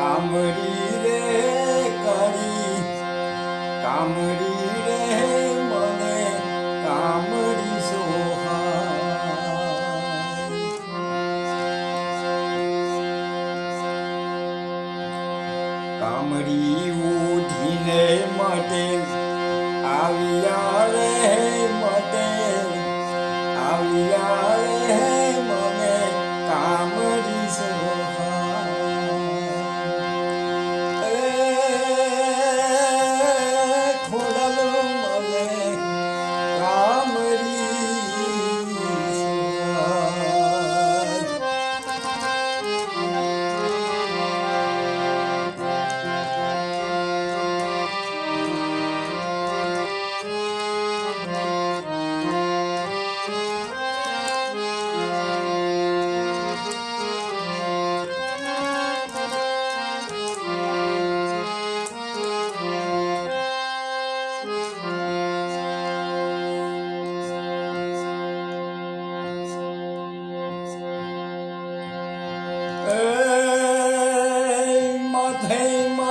કામડી રે કરી કામડી રે મને કામડી સોહા કામરી ઉઠીને માટે આવ્યા રે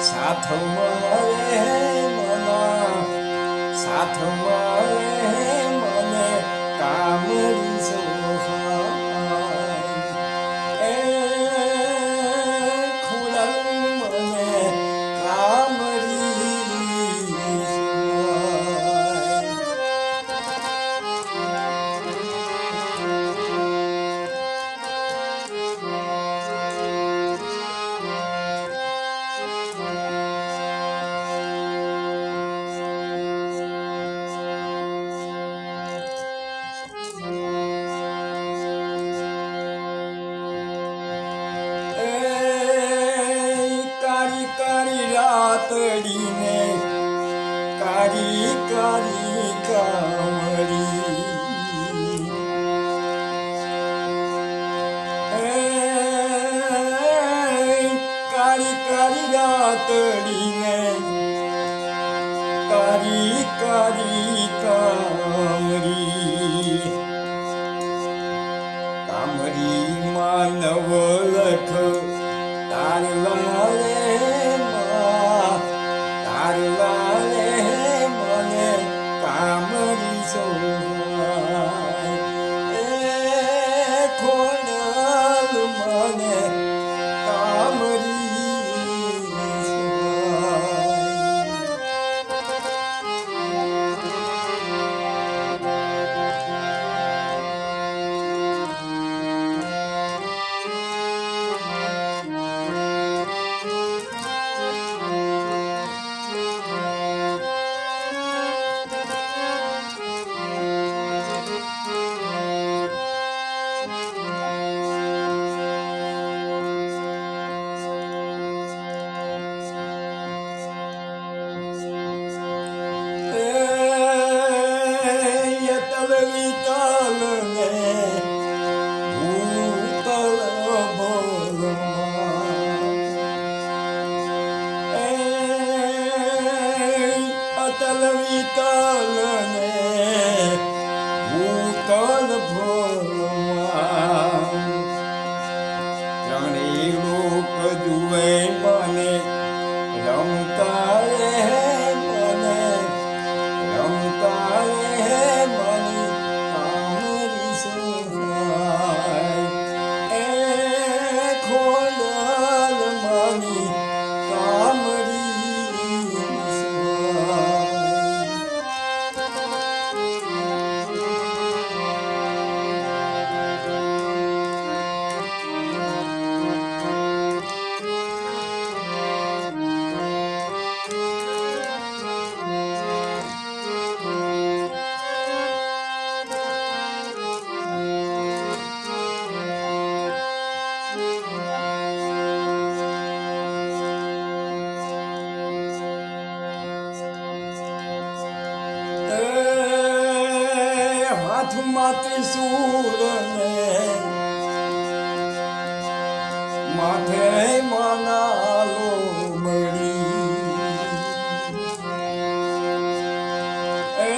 સાથ મળે મના સાથ પાતળીને કારી કારી કામળી કારી કારી રાતડીને કારી કારી કામળી Malavita. મત સૂરને માથે મનાલો મળી. એ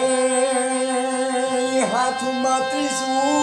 હાથમાં ત્રિશૂળ